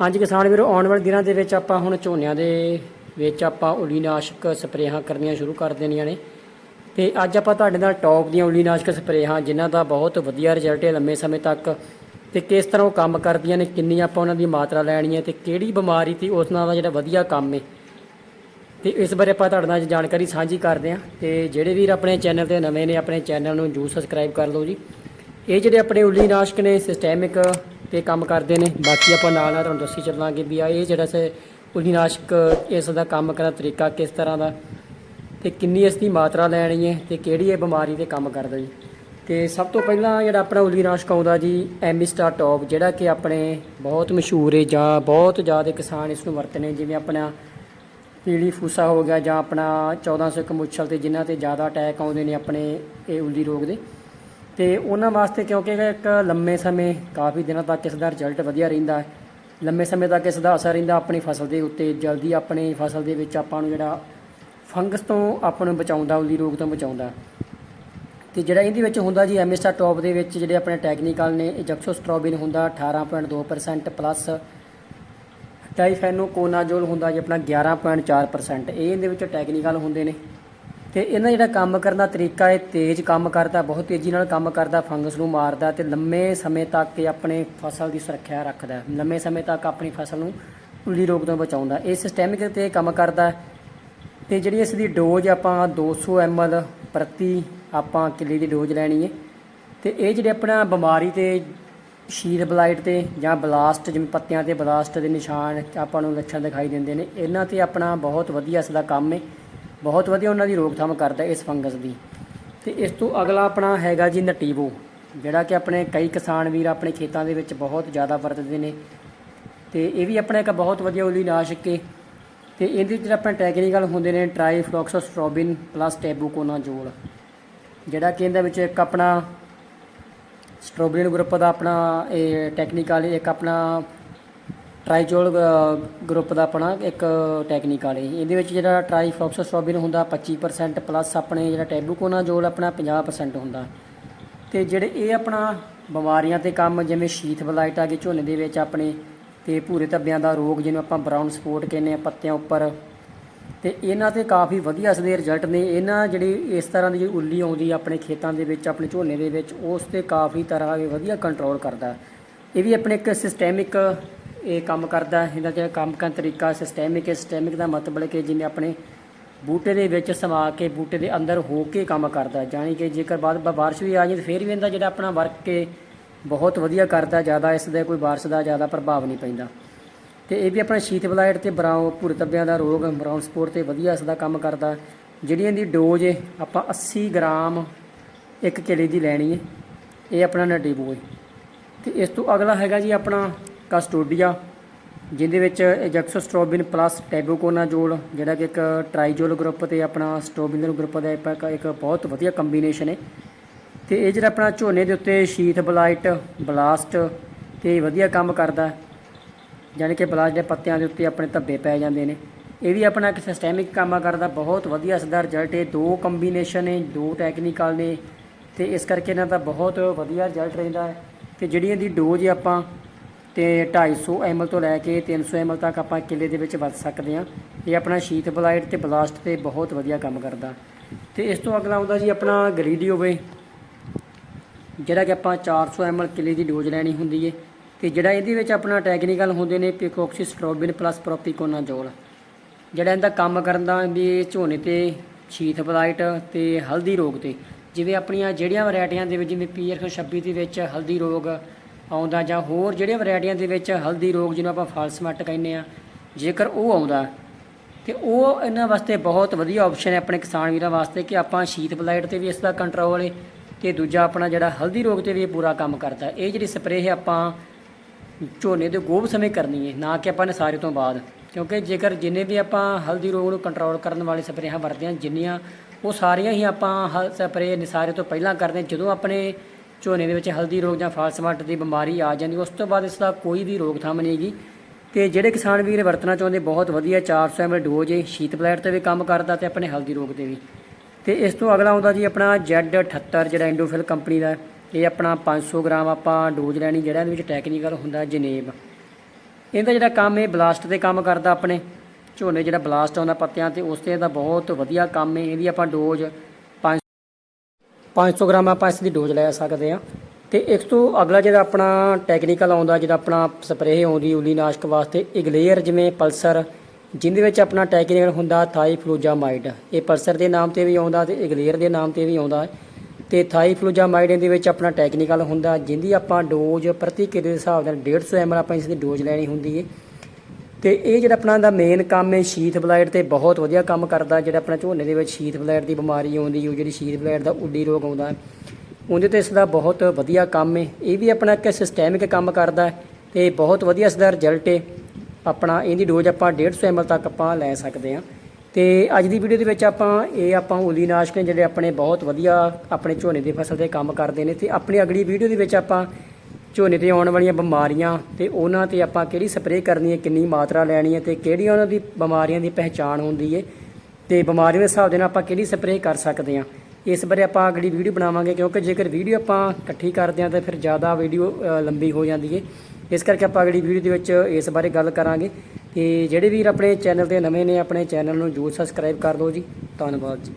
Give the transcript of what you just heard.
ਹਾਂਜੀ ਕਿਸਾਨ ਵੀਰੋ, ਆਉਣ ਵਾਲੇ ਦਿਨਾਂ ਦੇ ਵਿੱਚ ਆਪਾਂ ਹੁਣ ਝੋਨਿਆਂ ਦੇ ਵਿੱਚ ਆਪਾਂ ਉਲੀਨਾਸ਼ਕ ਸਪਰੇਹਾਂ ਕਰਨੀਆਂ ਸ਼ੁਰੂ ਕਰ ਦੇਣੀਆਂ ਨੇ। ਤੇ ਅੱਜ ਆਪਾਂ ਤੁਹਾਡੇ ਨਾਲ ਟੌਪ ਦੀਆਂ ਉਲੀਨਾਸ਼ਕ ਸਪਰੇਹਾਂ, ਜਿਨ੍ਹਾਂ ਦਾ ਬਹੁਤ ਵਧੀਆ ਰਿਜ਼ਲਟ ਹੈ ਲੰਮੇ ਸਮੇਂ ਤੱਕ। ਤੇ ਕਿਸ ਤਰ੍ਹਾਂ ਉਹ ਕੰਮ ਕਰਦੀਆਂ ਨੇ ਕਿੰਨੀ ਆਪਾਂ ਉਹਨਾਂ ਦੀ ਮਾਤਰਾ ਲੈਣੀ ਹੈ ਤੇ ਕਿਹੜੀ ਬਿਮਾਰੀ ਤੇ ਉਸ ਨਾਲ ਦਾ ਜਿਹੜਾ ਵਧੀਆ ਕੰਮ ਹੈ। ਤੇ ਇਸ ਬਾਰੇ ਆਪਾਂ ਤੁਹਾਡੇ ਨਾਲ ਜਾਣਕਾਰੀ ਸਾਂਝੀ ਕਰਦੇ ਹਾਂ। ਤੇ ਜਿਹੜੇ ਵੀਰ ਆਪਣੇ ਚੈਨਲ ਤੇ ਨਵੇਂ ਨੇ, ਆਪਣੇ ਚੈਨਲ ਨੂੰ ਜਰੂਰ ਸਬਸਕ੍ਰਾਈਬ ਕਰ ਲਓ ਜੀ। ਇਹ ਜਿਹੜੇ ਆਪਣੇ ਉਲੀਨਾਸ਼ਕ ਨੇ ਸਿਸਟੈਮਿਕ ਤੇ ਕੰਮ ਕਰਦੇ ਨੇ। ਬਾਕੀ ਆਪਾਂ ਨਾਲ ਨਾਲ ਤੁਹਾਨੂੰ ਦੱਸੀ ਚੱਲਾਂਗੇ ਵੀ ਆ ਇਹ ਜਿਹੜਾ ਸੇ ਉਲੀਨਾਸ਼ਕ ਇਸ ਦਾ ਕੰਮ ਕਰਨ ਦਾ ਤਰੀਕਾ ਕਿਸ ਤਰ੍ਹਾਂ ਦਾ ਤੇ ਕਿੰਨੀ ਇਸ ਦੀ ਮਾਤਰਾ ਲੈਣੀ ਹੈ ਤੇ ਕਿਹੜੀ ਇਹ ਬਿਮਾਰੀ ਤੇ ਕੰਮ ਕਰਦਾ ਜੀ। ਤੇ ਸਭ ਤੋਂ ਪਹਿਲਾਂ ਜਿਹੜਾ ਆਪਣਾ ਉਲੀਨਾਸ਼ਕ ਆਉਂਦਾ ਜੀ ਐਮੀ ਐਮਿਸਟਾ ਟੌਪ, ਜਿਹੜਾ ਕਿ ਆਪਣੇ ਬਹੁਤ ਮਸ਼ਹੂਰ ਹੈ ਜਾਂ ਬਹੁਤ ਜ਼ਿਆਦਾ ਕਿਸਾਨ ਇਸ ਨੂੰ ਵਰਤਦੇ ਨੇ, ਜਿਵੇਂ ਆਪਣਾ ਪੀਲੀ ਫੂਸਾ ਹੋ ਗਿਆ ਜਾਂ ਆਪਣਾ 1400 ਕਮੁੱਛਲ ਤੇ ਜਿਨ੍ਹਾਂ ਤੇ ਜ਼ਿਆਦਾ ਅਟੈਕ ਆਉਂਦੇ ਨੇ ਆਪਣੇ ਇਹ ਉਲੀ ਰੋਗ ਦੇ। ਤੇ ਉਹਨਾਂ ਵਾਸਤੇ ਕਿਉਂਕਿ ਇੱਕ ਲੰਮੇ ਸਮੇਂ ਕਾਫੀ ਦਿਨਾਂ ਤੱਕ ਇਸ ਦਾ ਰਿਜ਼ਲਟ ਵਧੀਆ ਰਹਿੰਦਾ ਹੈ। ਲੰਮੇ ਸਮੇਂ ਤੱਕ ਇਸ ਦਾ ਅਸਰ ਰਹਿੰਦਾ ਆਪਣੀ ਫਸਲ ਦੇ ਉੱਤੇ, ਜਲਦੀ ਆਪਣੀ ਫਸਲ ਦੇ ਵਿੱਚ ਆਪਾਂ ਨੂੰ ਜਿਹੜਾ ਫੰਗਸ ਤੋਂ ਆਪਾਂ ਨੂੰ ਬਚਾਉਂਦਾ ਉਲੀ ਰੋਗ ਤੋਂ ਬਚਾਉਂਦਾ। ਤੇ ਜਿਹੜਾ ਇਹਦੇ ਵਿੱਚ ਹੁੰਦਾ ਜੀ ਐਮਐਸਟਾ ਟੌਪ ਦੇ ਵਿੱਚ ਜਿਹੜੇ ਆਪਣੇ ਟੈਕਨੀਕਲ ਨੇ ਇਜੈਕਸੋ ਜੈਕਸੋਸਟ੍ਰੋਬਿਨ ਹੁੰਦਾ 18.2% ਪਲੱਸ ਡਾਈਫੈਨੋਕੋਨਾਜੋਲ ਹੁੰਦਾ ਜੀ, ਆਪਣਾ 11.4% ਇਹ ਇਹਦੇ ਵਿੱਚ ਟੈਕਨੀਕਲ ਹੁੰਦੇ ਨੇ। ਤੇ ਇਹਨਾਂ ਜਿਹੜਾ ਕੰਮ ਕਰਨ ਦਾ ਤਰੀਕਾ ਇਹ ਤੇਜ਼ ਕੰਮ ਕਰਦਾ, ਬਹੁਤ ਤੇਜ਼ੀ ਨਾਲ ਕੰਮ ਕਰਦਾ, ਫੰਗਸ ਨੂੰ ਮਾਰਦਾ ਤੇ ਲੰਮੇ ਸਮੇਂ ਤੱਕ ਇਹ ਆਪਣੇ ਫਸਲ ਦੀ ਸੁਰੱਖਿਆ ਰੱਖਦਾ। ਲੰਮੇ ਸਮੇਂ ਤੱਕ ਆਪਣੀ ਫਸਲ ਨੂੰ ਉੱਲੀ ਰੋਗ ਤੋਂ ਬਚਾਉਂਦਾ। ਇਹ ਸਿਸਟੈਮਿਕ ਤੇ ਕੰਮ ਕਰਦਾ। ਹੈ। ਤੇ ਜਿਹੜੀ ਇਸ ਦੀ ਡੋਜ਼ ਆਪਾਂ 200 ml ਪ੍ਰਤੀ ਆਪਾਂ ਕਿੱਲੇ ਦੀ ਡੋਜ਼ ਲੈਣੀ ਹੈ। ਤੇ ਇਹ ਜਿਹੜੇ ਆਪਣਾ ਬਿਮਾਰੀ ਤੇ ਸ਼ੀਰ ਬਲਾਈਟ ਤੇ ਜਾਂ ਬਲਾਸਟ ਜਿਵੇਂ ਪੱਤਿਆਂ ਤੇ ਬਲਾਸਟ ਦੇ ਨਿਸ਼ਾਨ ਆਪਾਂ ਨੂੰ ਲੱਛਣ ਦਿਖਾਈ ਦਿੰਦੇ ਨੇ, ਇਹਨਾਂ ਤੇ ਆਪਣਾ ਬਹੁਤ ਵਧੀਆ ਇਸ ਦਾ ਕੰਮ ਹੈ। ਬਹੁਤ ਵਧੀਆ ਉਹਨਾਂ ਦੀ ਰੋਕਥਾਮ ਕਰਦਾ ਇਸ ਫੰਗਸ ਦੀ। ਤੇ ਇਸ ਤੋਂ ਅਗਲਾ ਆਪਣਾ ਹੈਗਾ ਜੀ ਨਟੀਵੋ ਜਿਹੜਾ ਕਿ ਆਪਣੇ ਕਈ ਕਿਸਾਨ ਵੀਰ ਆਪਣੇ ਖੇਤਾਂ ਦੇ ਵਿੱਚ ਬਹੁਤ ਜ਼ਿਆਦਾ ਵਰਤਦੇ ਨੇ। ਤੇ ਇਹ ਵੀ ਆਪਣਾ ਇੱਕ ਬਹੁਤ ਵਧੀਆ ਉਲੀ ਨਾਸ਼ਕ ਹੈ ਤੇ ਇਹਦੇ ਵਿੱਚ ਆਪਣੇ ਟੈਕਨੀਕਲ ਹੁੰਦੇ ਨੇ ਟ੍ਰਾਈਫਲੋਕਸੋਸਟ੍ਰੋਬਿਨ ਪਲੱਸ ਟੈਬੂਕੋਨਾਜੋਲ ਜਿਹੜਾ ਕਿ ਇਹਦੇ ਵਿੱਚ ਇੱਕ ਆਪਣਾ ਸਟ੍ਰੋਬਰੀਨ ਗਰੁੱਪ ਦਾ ਆਪਣਾ ਇਹ ਟੈਕਨੀਕਲ ਇੱਕ ਆਪਣਾ ਟ੍ਰਾਈਜੋਲ ਗਰੁੱਪ ਦਾ ਆਪਣਾ ਇੱਕ ਟੈਕਨੀਕ ਵਾਲੇ। ਇਹਦੇ ਵਿੱਚ ਜਿਹੜਾ ਟ੍ਰਾਈਫਲੋਕਸੋਸਟ੍ਰੋਬਿਨ ਹੁੰਦਾ 25% ਪਲੱਸ ਆਪਣੇ ਜਿਹੜਾ ਟੈਬੂਕੋਨਾਜੋਲ ਆਪਣਾ 50% ਹੁੰਦਾ। ਤੇ ਜਿਹੜੇ ਇਹ ਆਪਣਾ ਬਿਮਾਰੀਆਂ ਤੇ ਕੰਮ, ਜਿਵੇਂ ਸ਼ੀਥ ਬਲਾਈਟ ਆ ਗਈ, ਝੋਨੇ ਦੇ ਵਿੱਚ ਆਪਣੇ, ਤੇ ਭੂਰੇ ਧੱਬਿਆਂ ਦਾ ਰੋਗ, ਜਿਹਨੂੰ ਆਪਾਂ ਬਰਾਊਨ ਸਪੋਟ ਕਹਿੰਦੇ ਆ, ਪੱਤਿਆਂ ਉੱਪਰ। ਤੇ ਇਹਨਾਂ ਤੇ ਕਾਫੀ ਵਧੀਆ ਇਸਦੇ ਰਿਜ਼ਲਟ ਨੇ। ਇਹਨਾਂ ਜਿਹੜੀ ਇਸ ਤਰ੍ਹਾਂ ਦੀ ਜਿਹੜੀ ਉੱਲੀ ਆਉਂਦੀ ਆਪਣੇ ਖੇਤਾਂ ਦੇ ਵਿੱਚ, ਆਪਣੇ ਝੋਨੇ ਦੇ ਵਿੱਚ, ਉਸ ਤੇ ਕਾਫੀ ਤਰ੍ਹਾਂ ਦੇ ਵਧੀਆ ਕੰਟਰੋਲ ਕਰਦਾ। ਇਹ ਵੀ ਆਪਣੇ ਇੱਕ ਸਿਸਟੈਮਿਕ ਇਹ ਕੰਮ ਕਰਦਾ ਇਹਦਾ ਜਿਹੜਾ ਕੰਮ ਕਰਨ ਤਰੀਕਾ ਸਿਸਟੈਮਿਕ ਹੈ। ਸਿਸਟੈਮਿਕ ਦਾ ਮਤਲਬ ਕਿ ਜਿਵੇਂ ਆਪਣੇ ਬੂਟੇ ਦੇ ਵਿੱਚ ਸਮਾ ਕੇ ਬੂਟੇ ਦੇ ਅੰਦਰ ਹੋ ਕੇ ਕੰਮ ਕਰਦਾ ਜਾਣੀ ਕਿ ਜੇਕਰ ਬਾਅਦ ਬ- ਬਾਰਿਸ਼ ਵੀ ਆ ਜਾਏ ਤਾਂ ਫਿਰ ਵੀ ਇਹਦਾ ਜਿਹੜਾ ਆਪਣਾ ਵਰਕ ਕੇ ਬਹੁਤ ਵਧੀਆ ਕਰਦਾ ਜ਼ਿਆਦਾ ਇਸ ਦਾ ਕੋਈ ਬਾਰਿਸ਼ ਦਾ ਜ਼ਿਆਦਾ ਪ੍ਰਭਾਵ ਨਹੀਂ ਪੈਂਦਾ। ਤੇ ਇਹ ਵੀ ਆਪਣਾ ਸ਼ੀਤ ਬਲਾਈਟ ਤੇ ਬਰਾਉ ਭੂਰੇ ਧੱਬਿਆਂ ਦਾ ਰੋਗ ਬਰਾਊਨ ਸਪੋਰਟ ਤੇ ਵਧੀਆ ਇਸ ਦਾ ਕੰਮ ਕਰਦਾ ਜਿਹੜੀਆਂ ਇਹਦੀ ਡੋਜ਼ ਆਪਾਂ 80 ਗ੍ਰਾਮ ਇੱਕ ਕਿਲੇ ਦੀ ਲੈਣੀ ਹੈ। ਇਹ ਆਪਣਾ ਨਡੀਬੋ ਹੈ ਤੇ ਇਸ ਤੋਂ ਅਗਲਾ ਹੈਗਾ ਜੀ ਆਪਣਾ ਕਸਟੋਡੀਆ ਜਿਹਦੇ ਵਿੱਚ ਜੈਕਸੋਸਟ੍ਰੋਬਿਨ ਪਲੱਸ ਟੈਬੂਕੋਨਾਜੋਲ ਜਿਹੜਾ ਕਿ ਇੱਕ ਟ੍ਰਾਈਜੋਲ ਗਰੁੱਪ ਤੇ ਆਪਣਾ ਸਟ੍ਰੋਬਿਨਲ ਗਰੁੱਪ ਦਾ ਇੱਕ ਬਹੁਤ ਵਧੀਆ ਕੰਬੀਨੇਸ਼ਨ ਹੈ ਤੇ ਇਹ ਜਿਹੜਾ ਆਪਣਾ ਝੋਨੇ ਦੇ ਉੱਤੇ ਸ਼ੀਥ ਬਲਾਈਟ, ਬਲਾਸਟ ਤੇ ਵਧੀਆ ਕੰਮ ਕਰਦਾ ਹੈ। ਯਾਨੀ ਕਿ ਬਲਾਸਟ ਦੇ ਪੱਤਿਆਂ ਦੇ ਉੱਤੇ ਆਪਣੇ ਧੱਬੇ ਪੈ ਜਾਂਦੇ ਨੇ। ਇਹ ਵੀ ਆਪਣਾ ਇੱਕ ਸਿਸਟੈਮਿਕ ਕੰਮ ਕਰਦਾ, ਬਹੁਤ ਵਧੀਆ ਇਸ ਰਿਜ਼ਲਟ ਹੈ ਦੋ ਕੰਬੀਨੇਸ਼ਨ ਨੇ ਦੋ ਟੈਕਨੀਕਲ ਨੇ। ਤੇ ਇਸ ਕਰਕੇ ਇਹਨਾਂ ਦਾ ਬਹੁਤ ਵਧੀਆ ਰਿਜ਼ਲਟ ਰਹਿੰਦਾ ਹੈ। ਤੇ ਜਿਹੜੀ ਇਹਦੀ ਡੋਜ਼ ਆਪਾਂ ਤੇ 250 ml ਤੋਂ ਲੈ ਕੇ 300 ml ਤੱਕ ਆਪਾਂ ਕਿੱਲੇ ਦੇ ਵਿੱਚ ਵਰਤ ਸਕਦੇ ਹਾਂ। ਇਹ ਆਪਣਾ ਸ਼ੀਤ ਬਲਾਈਟ ਤੇ ਬਲਾਸਟ ਤੇ ਬਹੁਤ ਵਧੀਆ ਕੰਮ ਕਰਦਾ। ਤੇ ਇਸ ਤੋਂ ਅਗਲਾ ਆਉਂਦਾ ਜੀ ਆਪਣਾ ਗਰੀਡੀਓਵੇ ਜਿਹੜਾ ਕਿ ਆਪਾਂ 400 ml ਕਿੱਲੇ ਦੀ ਡੋਜ਼ ਲੈਣੀ ਹੁੰਦੀ ਹੈ ਤੇ ਜਿਹੜਾ ਇਹਦੇ ਵਿੱਚ ਆਪਣਾ ਟੈਕਨੀਕਲ ਹੁੰਦੇ ਨੇ ਪਿਕੋਕਸੀਸਟ੍ਰੋਬਿਨ ਪਲੱਸ ਪ੍ਰੋਪੀਕੋਨਾਜੋਲ, ਜਿਹੜਾ ਇਹਦਾ ਕੰਮ ਕਰਨ ਦਾ ਵੀ ਝੋਨੇ ਤੇ ਸ਼ੀਤ ਬਲਾਈਟ ਤੇ ਹਲਦੀ ਰੋਗ ਤੇ, ਜਿਵੇਂ ਆਪਣੀਆਂ ਜਿਹੜੀਆਂ ਵੈਰਾਈਟੀਆਂ ਦੇ ਵਿੱਚ ਜਿਵੇਂ ਪੀਆਰ 26 ਦੇ ਵਿੱਚ ਹਲਦੀ ਰੋਗ ਆਉਂਦਾ ਜਾਂ ਹੋਰ ਜਿਹੜੀਆਂ ਵੈਰਾਈਟੀਆਂ ਦੇ ਵਿੱਚ ਹਲਦੀ ਰੋਗ ਜਿਹਨੂੰ ਆਪਾਂ ਫਾਲਸ ਮੱਟ ਕਹਿੰਦੇ ਆ ਜੇਕਰ ਉਹ ਆਉਂਦਾ, ਤੇ ਉਹ ਇਹਨਾਂ ਵਾਸਤੇ ਬਹੁਤ ਵਧੀਆ ਆਪਸ਼ਨ ਹੈ ਆਪਣੇ ਕਿਸਾਨ ਵੀਰਾਂ ਵਾਸਤੇ ਕਿ ਆਪਾਂ ਸ਼ੀਤ ਬਲਾਈਟ ਤੇ ਵੀ ਇਸ ਦਾ ਕੰਟਰੋਲ ਹੈ ਤੇ ਦੂਜਾ ਆਪਣਾ ਜਿਹੜਾ ਹਲਦੀ ਰੋਗ ਤੇ ਵੀ ਇਹ ਪੂਰਾ ਕੰਮ ਕਰਦਾ। ਇਹ ਜਿਹੜੀ ਸਪਰੇਅ ਹੈ ਆਪਾਂ ਝੋਨੇ ਦੇ ਗੋਭ ਸਮੇਂ ਕਰਨੀ ਹੈ, ਨਾ ਕਿ ਆਪਾਂ ਨੇ ਸਾਰੇ ਤੋਂ ਬਾਅਦ। ਕਿਉਂਕਿ ਜੇਕਰ ਜਿੰਨੇ ਵੀ ਆਪਾਂ ਹਲਦੀ ਰੋਗ ਨੂੰ ਕੰਟਰੋਲ ਕਰਨ ਵਾਲੇ ਸਪਰੇਹਾਂ ਵਰਤਦੇ ਹਾਂ, ਜਿੰਨੀਆਂ ਉਹ ਸਾਰੀਆਂ ਹੀ ਆਪਾਂ ਹਲ ਸਪਰੇਅ ਨਿਸਾਰੇ ਤੋਂ ਪਹਿਲਾਂ ਕਰਦੇ ਜਦੋਂ ਆਪਣੇ ਝੋਨੇ ਦੇ ਵਿੱਚ ਹਲਦੀ ਰੋਗ ਜਾਂ ਫਾਲਸਮੱਟ ਦੀ ਬਿਮਾਰੀ ਆ ਜਾਂਦੀ, ਉਸ ਤੋਂ ਬਾਅਦ ਇਸ ਦਾ ਕੋਈ ਵੀ ਰੋਕਥਾਮ ਨਹੀਂ ਹੈਗੀ। ਤੇ ਜਿਹੜੇ ਕਿਸਾਨ ਵੀਰ ਵਰਤਣਾ ਚਾਹੁੰਦੇ, ਬਹੁਤ ਵਧੀਆ 400 ml ਡੋਜ਼ ਹੈ ਸ਼ੀਤ ਪਲੇਟ ਤੇ ਵੀ ਕੰਮ ਕਰਦਾ ਤੇ ਆਪਣੇ ਹਲਦੀ ਰੋਗ ਤੇ ਵੀ। ਤੇ ਇਸ ਤੋਂ ਅਗਲਾ ਆਉਂਦਾ ਜੀ ਆਪਣਾ Z78 ਜਿਹੜਾ ਇੰਡੋਫਿਲ ਕੰਪਨੀ ਦਾ, ਇਹ ਆਪਣਾ 500 ਗ੍ਰਾਮ ਆਪਾਂ ਡੋਜ਼ ਲੈਣੀ, ਜਿਹੜਾ ਇਹਦੇ ਵਿੱਚ ਟੈਕਨੀਕਲ ਹੁੰਦਾ ਜਨੇਬ। ਇਹਦਾ ਜਿਹੜਾ ਕੰਮ ਇਹ ਬਲਾਸਟ 'ਤੇ ਕੰਮ ਕਰਦਾ ਆਪਣੇ। ਝੋਨੇ ਜਿਹੜਾ ਬਲਾਸਟ ਆਉਂਦਾ ਪੱਤਿਆਂ ਤੇ, ਉਸ ਤੇ ਇਹਦਾ ਬਹੁਤ ਵਧੀਆ ਕੰਮ ਹੈ ਇਹਦੀ ਆਪਾਂ ਡੋਜ਼ 500 ਗ੍ਰਾਮ ਆਪਾਂ ਇਸ ਦੀ ਡੋਜ਼ ਲੈ ਸਕਦੇ ਆ ਤੇ ਇਸ ਤੋਂ ਅਗਲਾ ਜਿਹੜਾ ਆਪਣਾ ਟੈਕਨੀਕਲ ਆਉਂਦਾ, ਜਿਹੜਾ ਆਪਣਾ ਸਪਰੇਅ ਆਉਂਦੀ ਉਲੀ ਨਾਸ਼ਕ ਵਾਸਤੇ ਇਗਲੇਅਰ ਜਿਵੇਂ ਪਲਸਰ, ਜਿਹਦੇ ਵਿੱਚ ਆਪਣਾ ਟੈਕਨੀਕਲ ਹੁੰਦਾ ਥਾਈਫਲੂਜਾਮਾਈਡ। ਇਹ ਪਲਸਰ ਦੇ ਨਾਮ ਤੇ ਵੀ ਆਉਂਦਾ ਤੇ ਇਗਲੇਅਰ ਦੇ ਨਾਮ ਤੇ ਵੀ ਆਉਂਦਾ। ਹੈ ਤੇ ਥਾਈਫਲੂਜਾਮਾਈਡ ਦੇ ਵਿੱਚ ਆਪਣਾ ਟੈਕਨੀਕਲ ਹੁੰਦਾ, ਜਿਹਦੀ ਆਪਾਂ ਡੋਜ਼ ਪ੍ਰਤੀ ਕਿਲੇ ਦੇ ਹਿਸਾਬ ਨਾਲ 150 ml ਆਪਾਂ ਇਸ ਦੀ ਡੋਜ਼ ਲੈਣੀ ਹੁੰਦੀ ਹੈ। ਤੇ ਇਹ ਜਿਹੜਾ ਆਪਣਾ ਦਾ ਮੇਨ ਕੰਮ ਹੈ ਸ਼ੀਥ ਬਲਾਈਟ ਤੇ ਬਹੁਤ ਵਧੀਆ ਕੰਮ ਕਰਦਾ ਜਿਹੜਾ ਆਪਣਾ ਝੋਨੇ ਦੇ ਵਿੱਚ ਸ਼ੀਥ ਬਲਾਈਟ ਦੀ ਬਿਮਾਰੀ ਆਉਂਦੀ ਉਹ ਜਿਹੜੀ ਸ਼ੀਥ ਬਲਾਈਟ ਦਾ ਉੱਡੀ ਰੋਗ ਆਉਂਦਾ ਉਹਦੇ ਤੇ ਇਸ ਦਾ ਬਹੁਤ ਵਧੀਆ ਕੰਮ ਹੈ। ਇਹ ਵੀ ਆਪਣਾ ਇੱਕ ਸਿਸਟੈਮਿਕ ਕੰਮ ਕਰਦਾ ਹੈ ਤੇ ਬਹੁਤ ਵਧੀਆ ਇਸ ਦਾ ਰਿਜ਼ਲਟ ਹੈ। ਆਪਣਾ ਇਹਦੀ ਡੋਜ਼ ਆਪਾਂ 150 ml ਤੱਕ ਆਪਾਂ ਲੈ ਸਕਦੇ ਹਾਂ। ਤੇ ਅੱਜ ਦੀ ਵੀਡੀਓ ਦੇ ਵਿੱਚ ਆਪਾਂ ਇਹ ਆਪਾਂ ਉਲੀ ਨਾਸ਼ਕ ਨੇ ਜਿਹੜੇ ਆਪਣੇ ਬਹੁਤ ਵਧੀਆ ਆਪਣੇ ਝੋਨੇ ਦੀ ਫਸਲ ਤੇ ਕੰਮ ਕਰਦੇ ਨੇ ਤੇ ਆਪਣੀ ਅਗਲੀ ਵੀਡੀਓ ਦੇ ਵਿੱਚ ਆਪਾਂ ਝੋਨੇ ਤੇ ਆਉਣ ਵਾਲੀਆਂ ਬਿਮਾਰੀਆਂ ਤੇ ਉਹਨਾਂ ਤੇ ਆਪਾਂ ਕਿਹੜੀ ਸਪਰੇਅ ਕਰਨੀ ਹੈ, ਕਿੰਨੀ ਮਾਤਰਾ ਲੈਣੀ ਹੈ ਤੇ ਕਿਹੜੀਆਂ ਉਹਨਾਂ ਦੀ ਬਿਮਾਰੀਆਂ ਦੀ ਪਹਿਚਾਣ ਹੁੰਦੀ ਹੈ ਤੇ ਬਿਮਾਰੀਆਂ ਦੇ ਹਿਸਾਬ ਦੇ ਨਾਲ ਆਪਾਂ ਕਿਹੜੀ ਸਪਰੇਅ ਕਰ ਸਕਦੇ ਹਾਂ। ਇਸ ਬਾਰੇ ਆਪਾਂ ਅਗਲੀ ਵੀਡੀਓ ਬਣਾਵਾਂਗੇ ਕਿਉਂਕਿ ਜੇਕਰ ਵੀਡੀਓ ਆਪਾਂ ਇਕੱਠੀ ਕਰਦੇ ਹਾਂ ਤਾਂ ਫਿਰ ਜ਼ਿਆਦਾ ਵੀਡੀਓ ਲੰਬੀ ਹੋ ਜਾਂਦੀ ਹੈ। ਇਸ ਕਰਕੇ ਆਪਾਂ ਅਗਲੀ ਵੀਡੀਓ ਦੇ ਵਿੱਚ ਇਸ ਬਾਰੇ ਗੱਲ ਕਰਾਂਗੇ। ਤੇ ਜਿਹੜੇ ਵੀਰ ਆਪਣੇ ਚੈਨਲ ਤੇ ਨਵੇਂ ਨੇ, ਆਪਣੇ ਚੈਨਲ ਨੂੰ ਜਰੂਰ ਸਬਸਕ੍ਰਾਈਬ ਕਰ ਦਿਓ ਜੀ। ਧੰਨਵਾਦ ਜੀ।